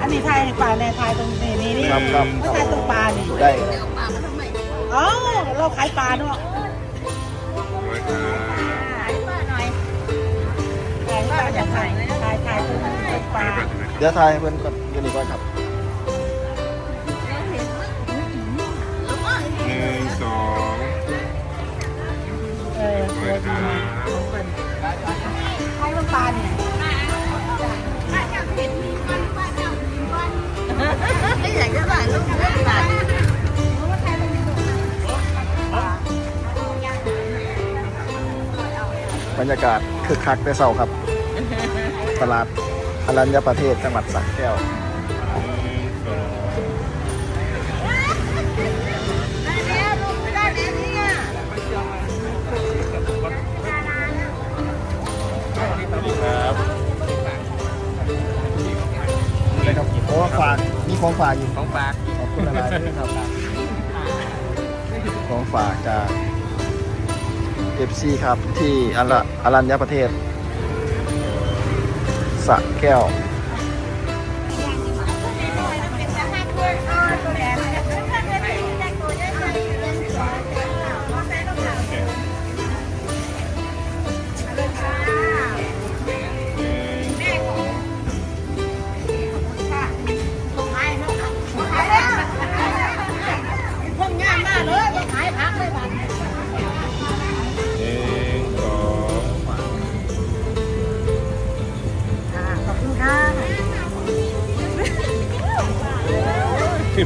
อันนี้ทายในป่าในทายตรงนี้นี่นี่ครับครับไม่ทายตรงปลานี่ได้อ๋อเราขายปลาเนาะร้อยครับขายปลาหน่อยขายปลาจะขายขายขายตรงตรงปลาเดี๋ยวทายให้เพื่อนก่อนอยืนดีกว่าครับ บรรยากาศคึกคักแต่เศร้าครับ ตลาดอรัญญประเทศจังหวัดสระแก้วหนึ่งแล้วได้แล้วเนี่ยครับเลยครับเพราะว่าฝากมีของฝากอยู่ของฝากขอบคุณอะไรด้วยครับ ของฝากจาก เอฟซีครับที่อรัอรัญญประเทศสะแก้วพว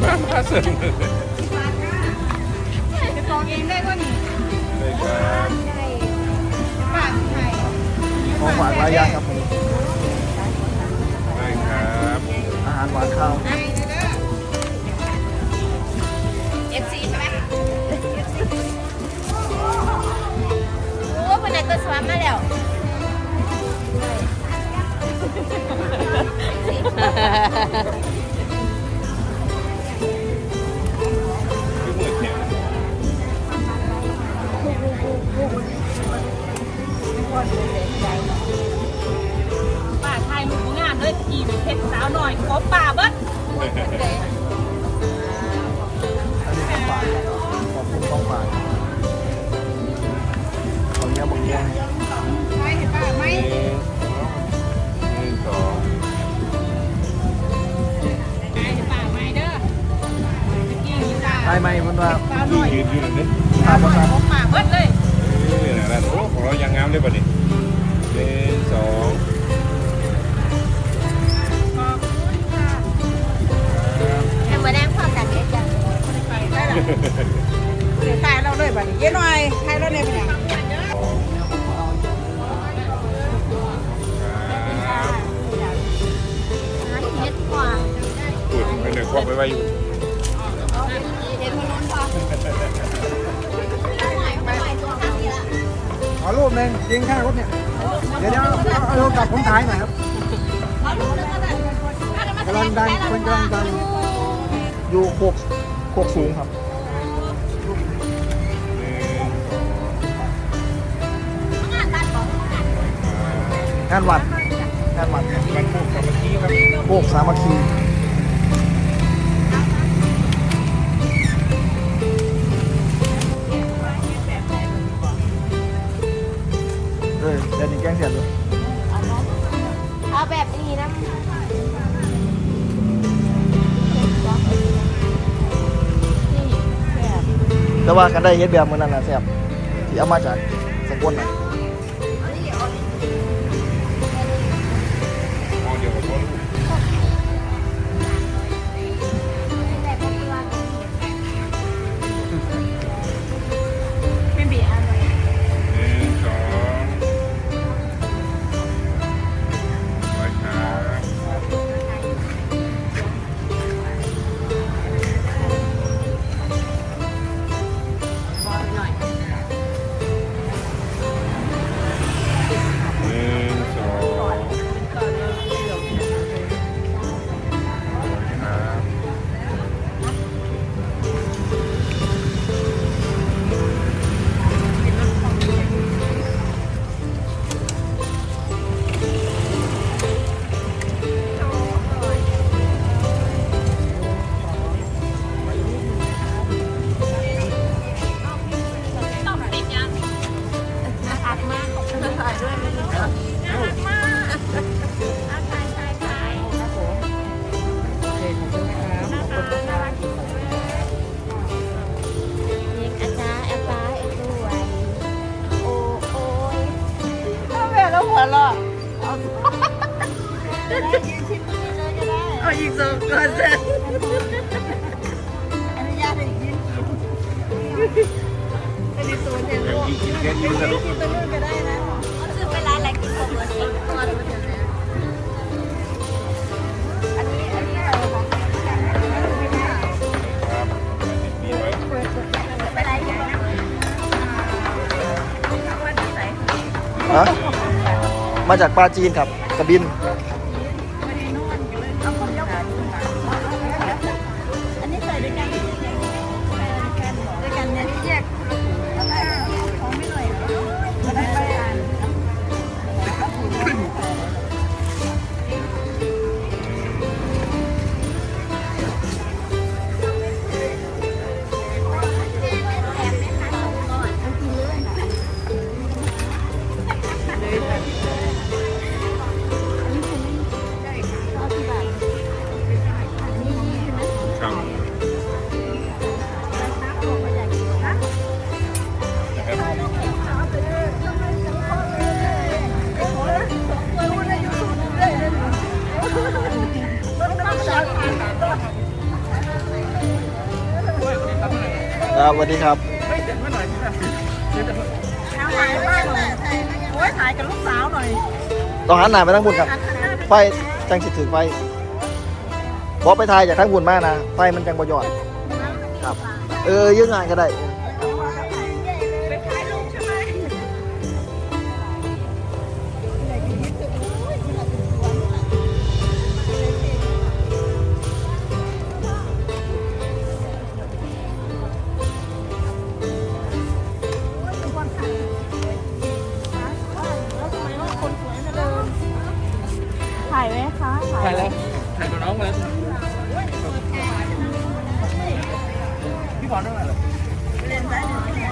บ้านมาเสริมเลยไปฟองเองได้ก็นี่เลยครับป้าไทยของฝากหลายอย่างครับผมได้ครับ อาหารหวานข้าวเอฟซีใช่ไหมโอ้คนไหนตัวสวมมาแล้ว ป้าไทยลูกงานเลยกี่เพชรสาวหน่อยขอป่าเบิ้ลอันนี้ของฝากขอบคุณของฝากของเนี้ยบางอย่างใช่เห็นป้าไหมหนึ่งสองใช่เห็นป้าไหมเด้อกี่อยู่จ้าได้ไหมเพื่อนว่าสาหน่อยยืนอยู่หนึ่งนิดภาบขอป่าเบิ้ลเลย เรายังงามเลยป่ะนี่หนึ่งสองขอบคุณค่ะแต่มาแดงความกันเยอะจังไปได้ละเดี๋ยวตายเราเลยบัดนี้เย้หน่อยไทยเราเนี่ยเป็นยังเฮ็ดกว่าพูดไปหนึ่งควบไปไว้อยู่เฮ็ดคนนู้นพอ รูปหนึ่งยิงข้างรถเนี่ย เดี๋ยวเดี๋ยวเอาเอากลับผมถ่ายหน่อยครับกำลังดังคนกำลังดังอยู่โคกโคกสูงครับหนึ่งานบ้านของงานวัดงานวัดมันพูดกับเมื่อกี้ครับโคกสามัคคี แต่ว่ากันได้เฮ็ดแบบมือนั้นนะแซ่บที่เอามาจากสกลนะ ล่ะจะได้ยืนชิมนี่เลยก็ได้เอาอีกสองก่อนจ้ะอนุญาตให้ยืนอันนี้ตัวเนี่ยลูกกินกินแค่นี้สนุกกินตัวนู้นก็ได้ มาจากปลาจีนครับกระบิน ครับสวัสดีครับถ่ายบ้านหน่อยโอ้ยถ่ายกับลูกสาวหน่อยต้องหันหน้าไปทางบุญครับ ไฟจังสิถือไฟบอกไปทายจากทางบุญมากนะ ไฟมันจังประยอดครับ เออยื่งงานก็ได้ พี่อลด้วยเหรอ